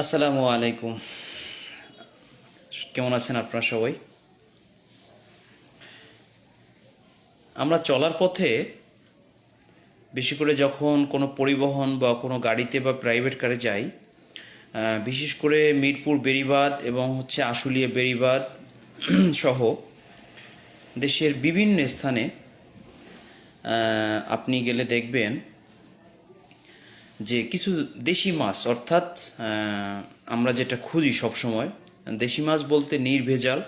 আসসালামু আলাইকুম। কেমন আছেন আপনারা সবাই? আমরা চলার পথে বেশি করে যখন কোনো পরিবহন বা কোনো গাড়িতে বা প্রাইভেট কারে যাই বিশেষ করে মিরপুর, বেড়িবাঁধ এবং হচ্ছে আশুলিয়া, বেড়িবাঁধ সহ দেশের বিভিন্ন স্থানে আপনি গেলে দেখবেন যে কিছু দেশি মাছ, অর্থাৎ আমরা যেটা খুঁজি সবসময়, দেশি মাছ বলতে নির্ভেজাল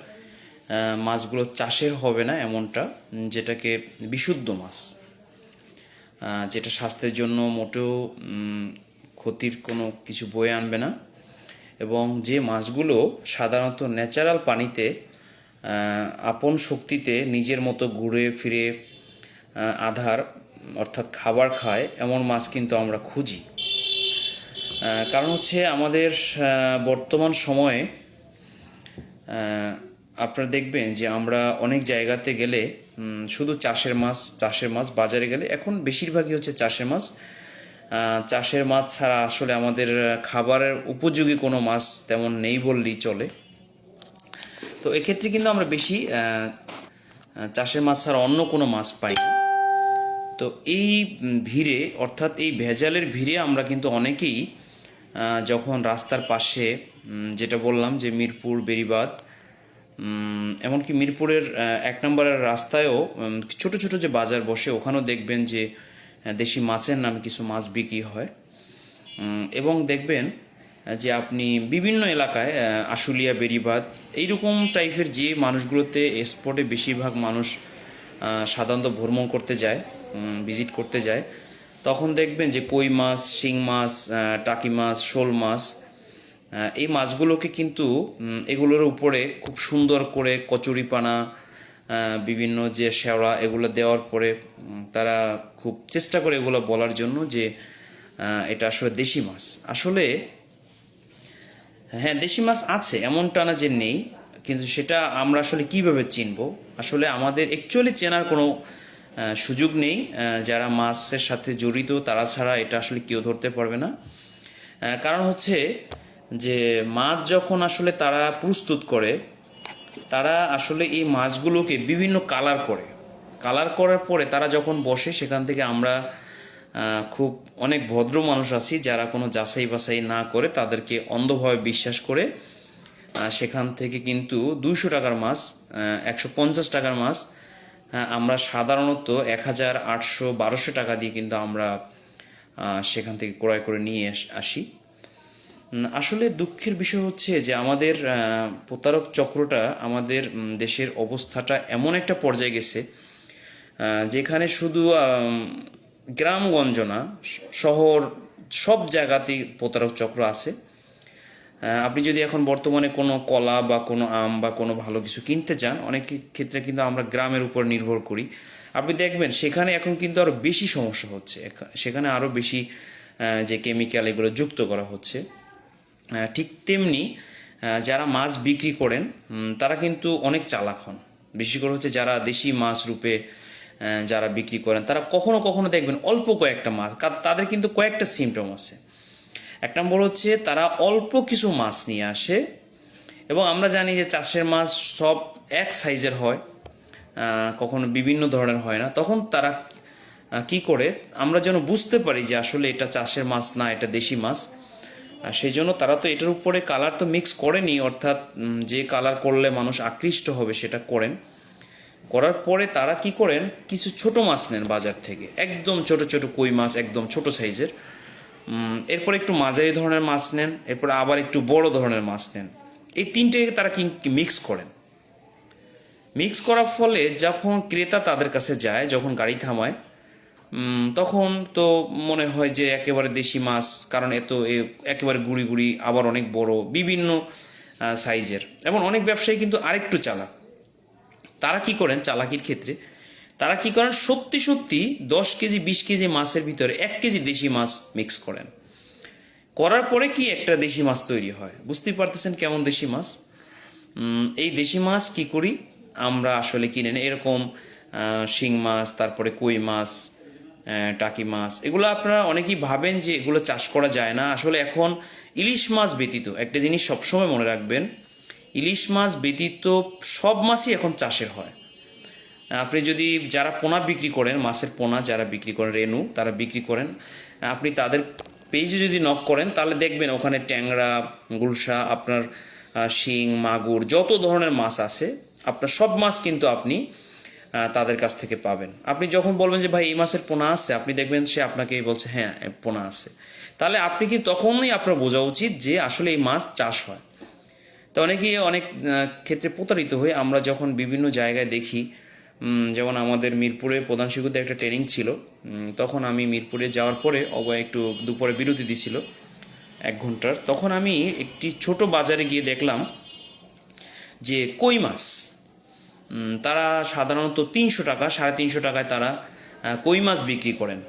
মাছগুলো চাষের হবে না এমনটা যেটাকে বিশুদ্ধ মাছ যেটা স্বাস্থ্যের জন্য মোটেও ক্ষতির কোনো কিছু বয়ে আনবে না। এবং যে মাছগুলো সাধারণত ন্যাচারাল পানিতে আপন শক্তিতে নিজের মতো ঘুরে ফিরে আধার অর্থাৎ খাবার খায়, এমন মাছ কিন্তু আমরা খুঁজি। কারণ হচ্ছে আমাদের বর্তমান সময়ে আপনারা দেখবেন যে আমরা অনেক জায়গাতে গেলে শুধু চাষের মাছ চাষের মাছ বাজারে গেলে, এখন বেশিরভাগই হচ্ছে চাষের মাছ। চাষের মাছ ছাড়া আসলে আমাদের খাবারের উপযোগী কোনো মাছ তেমন নেই বললেই চলে। তো এক্ষেত্রে কিন্তু আমরা বেশি চাষের মাছ ছাড়া অন্য কোনো মাছ পাই না তো এই ভিড়ে, অর্থাৎ এই ভেজালের ভিড়ে আমরা কিন্তু অনেকেই যখন রাস্তার পাশে যেটা বললাম যে মিরপুর, বেরিবাদ এমনকি মিরপুরের এক নম্বরের রাস্তায়ও ছোট ছোট যে বাজার বসে, ওখানেও দেখবেন যে দেশি মাছের নামে কিছু মাছ বিক্রি হয়। এবং দেখবেন যে আপনি বিভিন্ন এলাকায় আশুলিয়া, বেরিবাদ, এইরকম টাইপের যে মানুষগুলোতে স্পটে বেশিরভাগ মানুষ সাধারণত ভ্রমণ করতে যায় ভিজিট করতে যায়, তখন দেখবেন যে কই মাছ, শিং মাছ টাকি মাছ, শোল মাছ এই মাছগুলোকে কিন্তু এগুলোর উপরে খুব সুন্দর করে কচুরিপানা বিভিন্ন যে শেওড়া এগুলো দেওয়ার পরে তারা খুব চেষ্টা করে এগুলো বলার জন্য যে এটা আসলে দেশি মাছ। আসলে হ্যাঁ দেশি মাছ আছে, এমনটা না যে নেই কিন্তু সেটা আমরা আসলে কীভাবে চিনব? আসলে আমাদের অ্যাকচুয়ালি চেনার কোনো সুযোগ নেই। যারা মাছের সাথে জড়িত, তারা ছাড়া এটা আসলে কেউ ধরতে পারবে না। কারণ হচ্ছে যে মাছ যখন আসলে তারা প্রস্তুত করে, তারা আসলে এই মাছগুলোকে বিভিন্ন কালার করে। কালার করার পরে তারা যখন বসে, সেখান থেকে আমরা খুব অনেক ভদ্র মানুষ আছি যারা কোনো যাচাই বাছাই না করে তাদেরকে অন্ধভাবে বিশ্বাস করে সেখান থেকে কিন্তু দুইশো টাকার মাছ একশো পঞ্চাশ টাকার মাছ আহ, আমরা সাধারণত এক হাজার আটশো বারোশো টাকা দিয়ে কিন্তু আমরা সেখান থেকে ক্রয় করে নিয়ে আস- আসি। আসলে দুঃখের বিষয় হচ্ছে যে আমাদের প্রতারক চক্রটা আমাদের দেশের অবস্থাটা এমন একটা পর্যায়ে গেছে যেখানে শুধু গ্রামগঞ্জ না শহর সব জায়গাতেই প্রতারক চক্র আছে। আপনি যদি এখন বর্তমানে কোনো কলা বা কোনো আম বা কোনো ভালো কিছু কিনতে চান অনেক ক্ষেত্রে কিন্তু আমরা গ্রামের উপর নির্ভর করি। আপনি দেখবেন সেখানে এখন কিন্তু আরও বেশি সমস্যা হচ্ছে। সেখানে আরও বেশি যে কেমিক্যাল এগুলো যুক্ত করা হচ্ছে। ঠিক তেমনি যারা মাছ বিক্রি করেন তারা কিন্তু অনেক চালাক হন। বেশি করে হচ্ছে যারা দেশি মাছ রূপে যারা বিক্রি করেন, তারা কখনো কখনো দেখবেন অল্প কয়েকটা মাছ তাদের কিন্তু কয়েকটা সিমটম আছে। এক নম্বর হচ্ছে তারা অল্প কিছু মাছ নিয়ে আসে এবং আমরা জানি যে চাষের মাছ সব এক সাইজের হয় কখনো বিভিন্ন ধরনের হয় না। তখন তারা কি করে, আমরা যেন বুঝতে পারি যে আসলে এটা চাষের মাছ না, এটা দেশি মাছ। সেই জন্য তারা তো এটার উপরে কালার তো মিক্স করেনি, অর্থাৎ যে কালার করলে মানুষ আকৃষ্ট হবে সেটা করেন। করার পরে তারা কি করেন, কিছু ছোট মাছ নেন বাজার থেকে। একদম ছোট ছোট কই মাছ, একদম ছোট সাইজের। এরপর একটু মাঝারি ধরনের মাছ নেন, এরপর আবার একটু বড় ধরনের মাছ নেন। এই তিনটে তারা মিক্স করেন। মিক্স করার ফলে যখন ক্রেতা তাদের কাছে যায়, যখন গাড়ি থামায় তখন তো মনে হয় যে একেবারে দেশি মাছ, কারণ এত একেবারে গুড়ি গুড়ি, আবার অনেক বড়, বিভিন্ন সাইজের এবং অনেক ব্যবসায়ী কিন্তু আরেকটু চালাক। তারা কি করেন, চালাকির ক্ষেত্রে তারা কি করেন? সত্যি সত্যি দশ কেজি, বিশ কেজি মাছের ভিতরে এক কেজি দেশি মাছ মিক্স করেন। করার পরে কি একটা দেশি মাছ তৈরি হয়? বুঝতেই পারতেছেন কেমন দেশি মাছ? এই দেশি মাছ কি করি? আমরা আসলে কিনে নিই। এরকম শিং মাছ, তারপরে কই মাছ টাকি মাছ, এগুলো আপনারা অনেকেই ভাবেন যে এগুলো চাষ করা যায় না। আসলে এখন ইলিশ মাছ ব্যতীত, একটা জিনিস সবসময় মনে রাখবেন, ইলিশ মাছ ব্যতীত সব মাছই এখন চাষের হয়। আপনি যদি যারা পোনা বিক্রি করেন, মাছের পোনা যারা বিক্রি করেন রেনু তারা বিক্রি করেন, আপনি তাদের পেজে যদি নক করেন, তাহলে দেখবেন ওখানে ট্যাংরা, গুলশা, আপনার শিং, মাগুর, যত ধরনের মাছ আছে, আপনার সব মাছ কিন্তু আপনি তাদের কাছ থেকে পাবেন। আপনি যখন বলবেন যে, ভাই, এই মাছের পোনা আছে, আপনি দেখবেন সে আপনাকে বলছে হ্যাঁ পোনা আছে। তাহলে আপনি কি তখনই আপনার বোঝা উচিত যে, আসলে এই মাছ চাষ হয়? তো অনেকেই অনেক ক্ষেত্রে প্রতারিত হয়ে আমরা যখন বিভিন্ন জায়গায় দেখি যেমন আমাদের মিরপুরে প্রধান শিক্ষকদের একটা ট্রেনিং ছিল। তখন আমি মিরপুরে যাওয়ার পরে অবয় একটু দুপুরে বিরতি দিছিল, এক ঘণ্টার। তখন আমি একটি ছোট বাজারে গিয়ে দেখলাম যে কই মাছ তারা সাধারণত তিনশো টাকা, সাড়ে তিনশো টাকায় তারা কই মাছ বিক্রি করেন।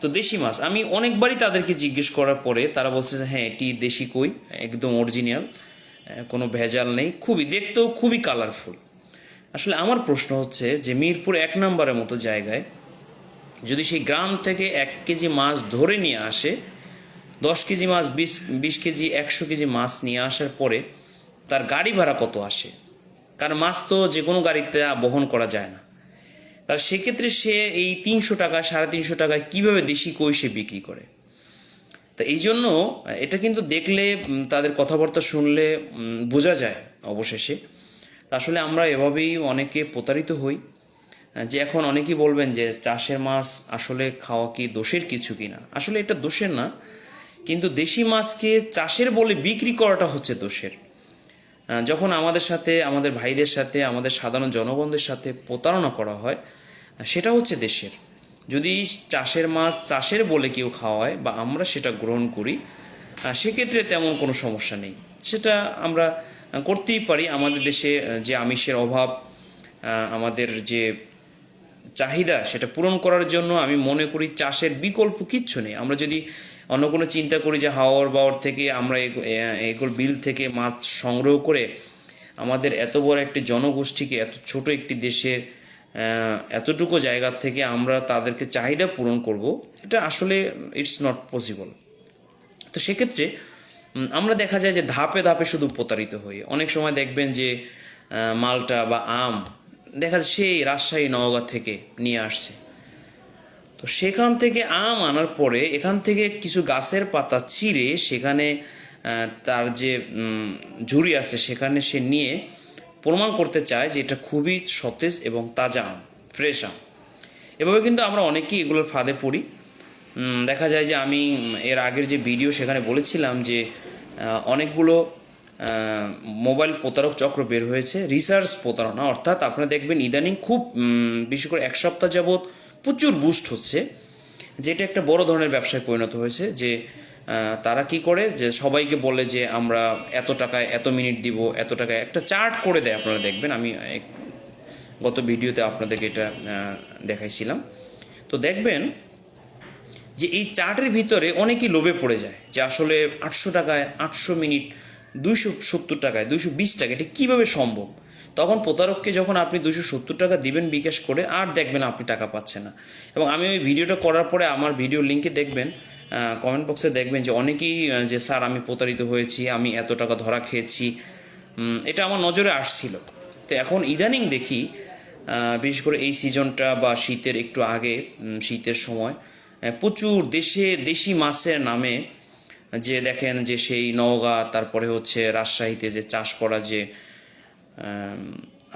তো দেশি মাছ, আমি অনেকবারই তাদেরকে জিজ্ঞেস করার পরে তারা বলছে যে হ্যাঁ এটি দেশি কই, একদম অরিজিনাল কোনো ভেজাল নেই, খুবই, দেখতেও খুবই কালারফুল আসলে আমার প্রশ্ন হচ্ছে যে মিরপুর এক নম্বরের মতো জায়গায় যদি সেই গ্রাম থেকে এক কেজি মাছ ধরে নিয়ে আসে, দশ কেজি মাছ, বিশ বিশ কেজি, একশো কেজি মাছ নিয়ে আসার পরে তার গাড়ি ভাড়া কত আসে? কারণ মাছ তো যে কোনো গাড়িতে বহন করা যায় না। তার সেক্ষেত্রে সে এই তিনশো টাকা, সাড়ে তিনশো টাকায় কীভাবে দেশি কই সে বিক্রি করে? তো এই জন্য, এটা কিন্তু দেখলে তাদের কথাবার্তা শুনলে বোঝা যায় অবশেষে। আসলে আমরা এভাবেই অনেকে প্রতারিত হই যে এখন অনেকেই বলবেন যে চাষের মাছ আসলে খাওয়া কি দোষের কিছু কিনা। আসলে এটা দোষের না, কিন্তু দেশি মাছকে চাষের বলে বিক্রি করাটা হচ্ছে দোষের। যখন আমাদের সাথে, আমাদের ভাইদের সাথে, আমাদের সাধারণ জনগণদের সাথে প্রতারণা করা হয় সেটা হচ্ছে দেশের। যদি চাষের মাছ চাষের বলে কেউ খাওয়ায় বা আমরা সেটা গ্রহণ করি সেক্ষেত্রে তেমন কোনো সমস্যা নেই। সেটা আমরা করতেই পারি। আমাদের দেশে যে আমিষের অভাব আমাদের যে চাহিদা, সেটা পূরণ করার জন্য আমি মনে করি চাষের বিকল্প কিচ্ছু নেই। আমরা যদি অন্য কোনো চিন্তা করি যে হাওয়ার বাওয়ার থেকে আমরা এগুলো বিল থেকে মাছ সংগ্রহ করে আমাদের এত বড় একটি জনগোষ্ঠীকে, এত ছোট একটি দেশের এতটুকু জায়গা থেকে আমরা তাদেরকে চাহিদা পূরণ করব, এটা আসলে ইটস নট পসিবল তো সেক্ষেত্রে আমরা দেখা যায় যে ধাপে ধাপে শুধু প্রতারিত হই। অনেক সময় দেখবেন যে মালটা বা আম দেখা যায় সেই রাজশাহী নওগাঁ থেকে নিয়ে আসছে। তো সেখান থেকে আম আনার পরে এখান থেকে কিছু গাছের পাতা চিরে সেখানে তার যে ঝুড়ি আছে সেখানে সে নিয়ে প্রমাণ করতে চায় যে এটা খুবই সতেজ এবং তাজা আম, ফ্রেশ আম। এভাবে কিন্তু আমরা অনেকেই এগুলোর ফাঁদে পড়ি। দেখা যায় যে আমি এর আগের যে ভিডিও সেখানে বলেছিলাম যে অনেকগুলো মোবাইল প্রতারক চক্র বের হয়েছে রিসার্চ প্রতারণা, অর্থাৎ আপনারা দেখবেন ইদানিং খুব বিশেষ করে এক সপ্তাহ যাবৎ প্রচুর বুস্ট হচ্ছে, যেটা একটা বড় ধরনের ব্যবসায় পরিণত হয়েছে যে তারা কি করে যে সবাইকে বলে যে আমরা এত টাকায় এত মিনিট দিব, এত টাকায় একটা চার্ট করে দেয় আপনারা দেখবেন, আমি গত ভিডিওতে আপনাদেরকে এটা দেখাইছিলাম। তো দেখবেন যে এই চার্টের ভিতরে অনেকেই লোভে পড়ে যায় যে আসলে আটশো টাকায় আটশো মিনিট দুইশো সত্তর টাকায়, দুইশো বিশ টাকা এটা কীভাবে সম্ভব? তখন প্রতারককে যখন আপনি দুশো সত্তর টাকা দিবেন বিকাশ করে, আর দেখবেন আপনি টাকা পাচ্ছেন না। এবং আমি ওই ভিডিওটা করার পরে আমার ভিডিও লিঙ্কে দেখবেন কমেন্ট বক্সে দেখবেন যে অনেকেই যে স্যার আমি প্রতারিত হয়েছি, আমি এত টাকা ধরা খেয়েছি। এটা আমার নজরে আসছিল। তো এখন ইদানিং দেখি বিশেষ করে এই সিজনটা বা শীতের একটু আগে শীতের সময় প্রচুর দেশে দেশি মাছের নামে যে দেখেন যে সেই নওগাঁ, তারপরে হচ্ছে রাজশাহীতে যে চাষ করা যে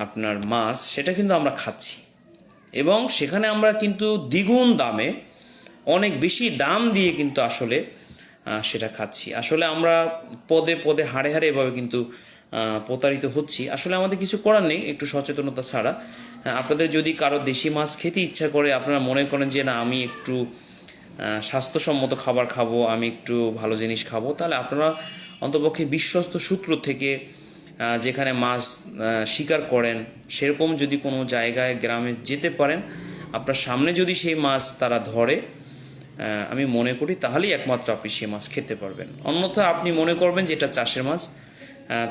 আপনার মাছ, সেটা কিন্তু আমরা খাচ্ছি। এবং সেখানে আমরা কিন্তু দ্বিগুণ দামে, অনেক বেশি দাম দিয়ে কিন্তু আসলে সেটা খাচ্ছি। আসলে আমরা পদে পদে, হাড়ে হাড়ে এভাবে কিন্তু প্রতারিত হচ্ছি। আসলে আমাদের কিছু করার নেই, একটু সচেতনতা ছাড়া। আপনাদের যদি কারও দেশি মাছ খেতে ইচ্ছা করে, আপনারা মনে করেন যে না, আমি একটু স্বাস্থ্যসম্মত খাবার খাব, আমি একটু ভালো জিনিস খাব, তাহলে আপনারা অন্তপক্ষে বিশ্বস্ত সূত্র থেকে যেখানে মাছ শিকার করেন, সেরকম যদি কোনো জায়গায়, গ্রামে যেতে পারেন, আপনার সামনে যদি সেই মাছ তারা ধরে আমি মনে করি তাহলেই একমাত্র আপনি সেই মাছ খেতে পারবেন। অন্যথা আপনি মনে করবেন যে এটা চাষের মাছ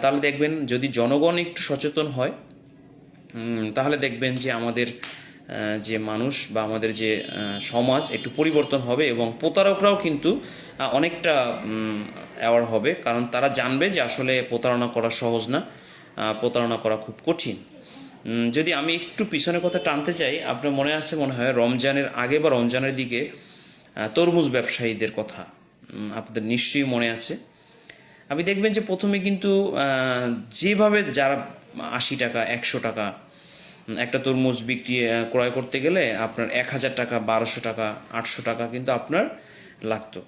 তাহলে দেখবেন যদি জনগণ একটু সচেতন হয় তাহলে দেখবেন যে আমাদের যে মানুষ বা আমাদের যে সমাজ একটু পরিবর্তন হবে এবং প্রতারকরাও কিন্তু অনেকটা অ্যাওয়ার হবে। কারণ তারা জানবে যে আসলে প্রতারণা করা সহজ না প্রতারণা করা খুব কঠিন। যদি আমি একটু পিছনের কথা টানতে চাই, আপনার মনে আছে, মনে হয় রমজানের আগে বা রমজানের দিকে তরমুজ ব্যবসায়ীদের কথা আপনাদের নিশ্চয়ই মনে আছে। আপনি দেখবেন যে প্রথমে কিন্তু যেভাবে যারা আশি টাকা, একশো টাকা একটা তরমুজ বিক্রি ক্রয় করতে গেলে আপনার এক হাজার টাকা, বারোশো টাকা, আটশো টাকা কিন্তু আপনার লাগতো।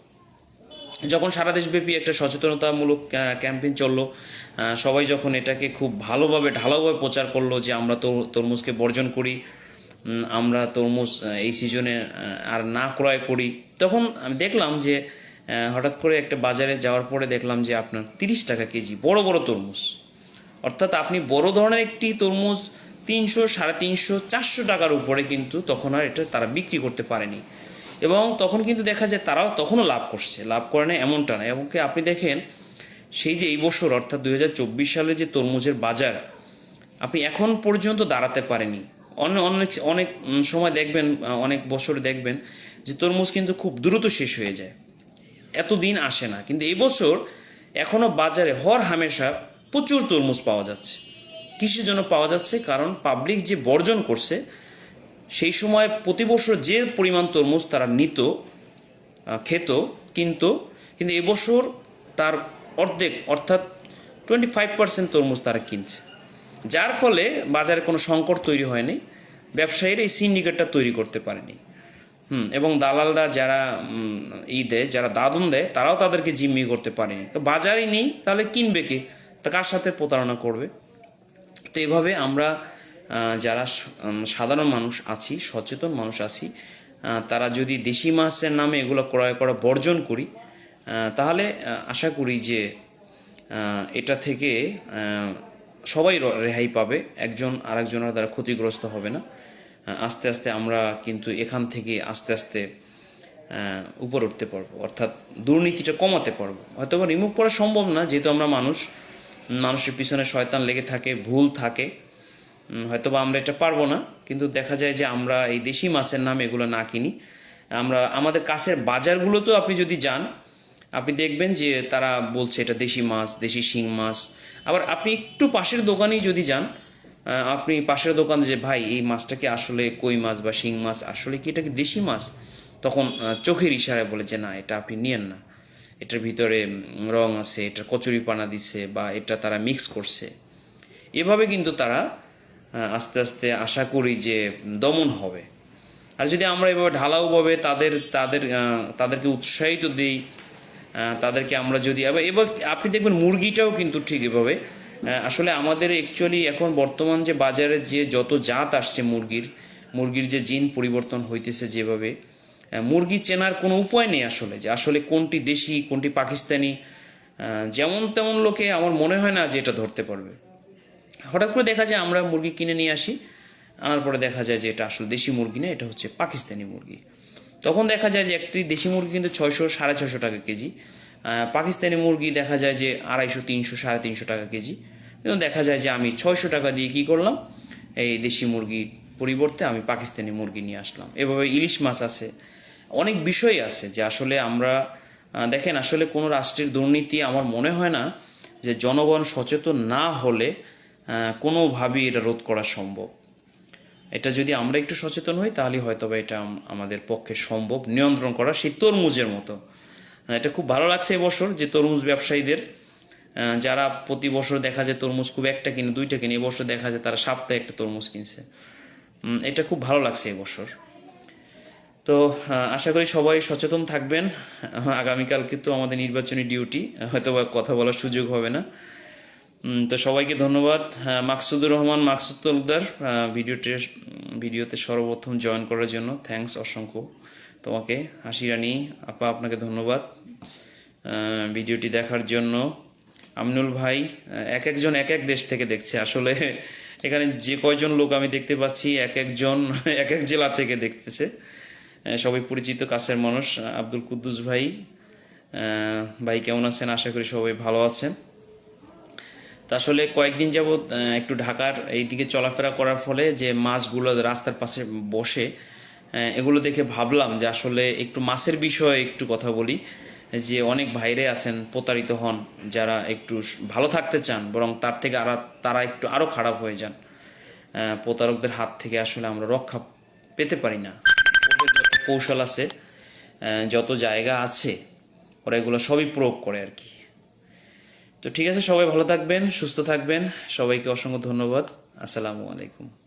যখন সারা দেশব্যাপী একটা সচেতনতামূলক ক্যাম্পেইন চলল সবাই যখন এটাকে খুব ভালোভাবে, ঢালাওভাবে প্রচার করল যে আমরা তো তরমুজকে বর্জন করি আমরা তরমুজ এই সিজনে আর না ক্রয় করি, তখন আমি দেখলাম যে হঠাৎ করে একটা বাজারে যাওয়ার পরে দেখলাম যে আপনার তিরিশ টাকা কেজি, বড় বড় তরমুজ। অর্থাৎ আপনি বড় ধরনের একটি তরমুজ তিনশো, সাড়ে তিনশো, চারশো টাকার উপরে কিন্তু তখন আর এটা তারা বিক্রি করতে পারেনি। এবং তখন কিন্তু দেখা যায় তারাও তখনও লাভ করছে। লাভ করে না এমনটা না এবং আপনি দেখেন, সেই যে এই বছর, অর্থাৎ দু হাজার চব্বিশ সালে যে তরমুজের বাজার, আপনি এখন পর্যন্ত দাঁড়াতে পারেনি। অন্য অনেক অনেক সময় দেখবেন অনেক বছরে দেখবেন যে তরমুজ কিন্তু খুব দ্রুত শেষ হয়ে যায়। এত দিন আসে না। কিন্তু এই বছর এখনও বাজারে হর হামেশা প্রচুর তরমুজ পাওয়া যাচ্ছে। কিসের জন্য পাওয়া যাচ্ছে? কারণ পাবলিক যে বর্জন করছে, সেই সময় প্রতি বছর যে পরিমাণ তরমুজ তারা নিত খেত, কিন্তু কিন্তু এবছর তার অর্ধেক, অর্থাৎ টোয়েন্টি ফাইভ পার্সেন্ট তরমুজ তারা কিনছে। যার ফলে বাজারে কোনো সংকট তৈরি হয়নি, ব্যবসায়ীরা এই সিন্ডিকেটটা তৈরি করতে পারেনি। হুম, এবং দালালরা যারা ই দেয়, যারা দাদন দেয়, তারাও তাদেরকে জিম্মি করতে পারেনি। তো বাজারই নেই, তাহলে কিনবে কে? তা কার সাথে প্রতারণা করবে? তো এভাবে আমরা যারা সাধারণ মানুষ আছি, সচেতন মানুষ আছি তারা যদি দেশি মাছের নামে এগুলো ক্রয় করা, বর্জন করি তাহলে আশা করি যে এটা থেকে সবাই রেহাই পাবে। একজন আরেকজনের দ্বারা ক্ষতিগ্রস্ত হবে না। আস্তে আস্তে আমরা কিন্তু এখান থেকে আস্তে আস্তে উপরে উঠতে পারব। অর্থাৎ দুর্নীতিটা কমাতে পারব। হয়তো রিমুভ করা সম্ভব না, যেহেতু আমরা মানুষ। মানুষের পিছনে শয়তান লেগে থাকে, ভুল থাকে। হয়তো বা আমরা এটা পারব না, কিন্তু দেখা যায় যে আমরা এই দেশি মাছের নাম এগুলো না কিনি। আমরা, আমাদের কাছের বাজারগুলোতেও আপনি যদি যান, আপনি দেখবেন যে তারা বলছে এটা দেশি মাছ, দেশি শিং মাছ। আবার আপনি একটু পাশের দোকানেই যদি যান আপনি পাশের দোকানে যে, ভাই, এই মাছটা কি আসলে কই মাছ বা শিং মাছ? আসলে কি এটা কি দেশি মাছ? তখন চোখের ইশারায় বলে যে, না, এটা আপনি নিয়েন না। এটার ভিতরে রং আছে এটা কচুরি পানা দিছে বা এটা তারা মিক্স করছে। এভাবে কিন্তু তারা আস্তে আস্তে আশা করি যে দমন হবে। আর যদি আমরা এভাবে ঢালাওভাবে তাদের তাদের তাদেরকে উৎসাহিত দিই তাদেরকে আমরা যদি এবার এবার আপনি দেখবেন মুরগিটাও কিন্তু ঠিক এভাবে আসলে আমাদের অ্যাকচুয়ালি এখন বর্তমান যে বাজারে যে যত জাত আসছে মুরগির মুরগির যে জিন পরিবর্তন হইতেছে যেভাবে মুরগি চেনার কোনো উপায় নেই আসলে, যে আসলে কোনটি দেশি, কোনটি পাকিস্তানি। যেমন তেমন লোকে আমার মনে হয় না যে এটা ধরতে পারবে। হঠাৎ করে দেখা যায় আমরা মুরগি কিনে নিয়ে আসি, আনার পরে দেখা যায় যে এটা আসলে দেশি মুরগি না, এটা হচ্ছে পাকিস্তানি মুরগি। তখন দেখা যায় যে একটি দেশি মুরগি কিন্তু ছয়শো, সাড়ে ছয়শো টাকা কেজি। পাকিস্তানি মুরগি দেখা যায় যে আড়াইশো, তিনশো, সাড়ে তিনশো টাকা কেজি। কিন্তু দেখা যায় যে আমি ছয়শো টাকা দিয়ে কি করলাম, এই দেশি মুরগির পরিবর্তে আমি পাকিস্তানি মুরগি নিয়ে আসলাম। এভাবে ইলিশ মাছ আছে। অনেক বিষয় আছে যে আসলে আমরা দেখেন আসলে কোনো রাষ্ট্রের দুর্নীতি আমার মনে হয় না যে জনগণ সচেতন না হলে কোনোভাবেই এটা রোধ করা সম্ভব। এটা যদি আমরা একটু সচেতন হই তাহলে হয়তো বা এটা আমাদের পক্ষে সম্ভব। নিয়ন্ত্রণ করা সেই তরমুজের মতো। এটা খুব ভালো লাগছে এবছর যে তরমুজ ব্যবসায়ীদের যারা প্রতি বছর দেখা যায় তরমুজ খুব একটা কিনে, দুইটা কিনে, এবছর দেখা যায় তারা সপ্তাহে একটা তরমুজ কিনছে। এটা খুব ভালো লাগছে এবছর তো আশা করি সবাই সচেতন থাকবেন। আগামীকাল কিন্তু আমাদের নির্বাচনী ডিউটি হয়তো বা কথা বলার সুযোগ হবে না। তো সবাইকে ধন্যবাদ। মাকসুদুর রহমান, মাকসুদ তলদার ভিডিওতে ভিডিওতে সর্বপ্রথম জয়েন করার জন্য থ্যাঙ্কস অসংখ্য। তোমাকে, হাসি রানী, আপা আপনাকে ধন্যবাদ ভিডিওটি দেখার জন্য। আমিনুল ভাই এক একজন এক এক দেশ থেকে দেখছে আসলে। এখানে যে কয়জন লোক আমি দেখতে পাচ্ছি, এক একজন, এক এক জেলা থেকে দেখতেছে। সবাই পরিচিত, কাছের মানুষ। আব্দুল কুদ্দুস ভাই। ভাই কেমন আছেন? আশা করি সবাই ভালো আছেন। তা আসলে কয়েকদিন যাবৎ একটু ঢাকার এইদিকে চলাফেরা করার ফলে যে মাছগুলো রাস্তার পাশে বসে এগুলো দেখে ভাবলাম যে আসলে একটু মাছের বিষয়ে একটু কথা বলি। যে অনেক ভাইরে আছেন, প্রতারিত হন, যারা একটু ভালো থাকতে চান, বরং তার থেকে আর, তারা একটু আরও খারাপ হয়ে যান প্রতারকদের হাত থেকে আসলে আমরা রক্ষা পেতে পারি না। ওদের যত কৌশল আছে যত জায়গা আছে, ওরা এগুলো সবই প্রয়োগ করে আর কি। তো ঠিক আছে, সবাই ভালো থাকবেন, সুস্থ থাকবেন। সবাইকে অসংখ্য ধন্যবাদ। আসসালামু আলাইকুম।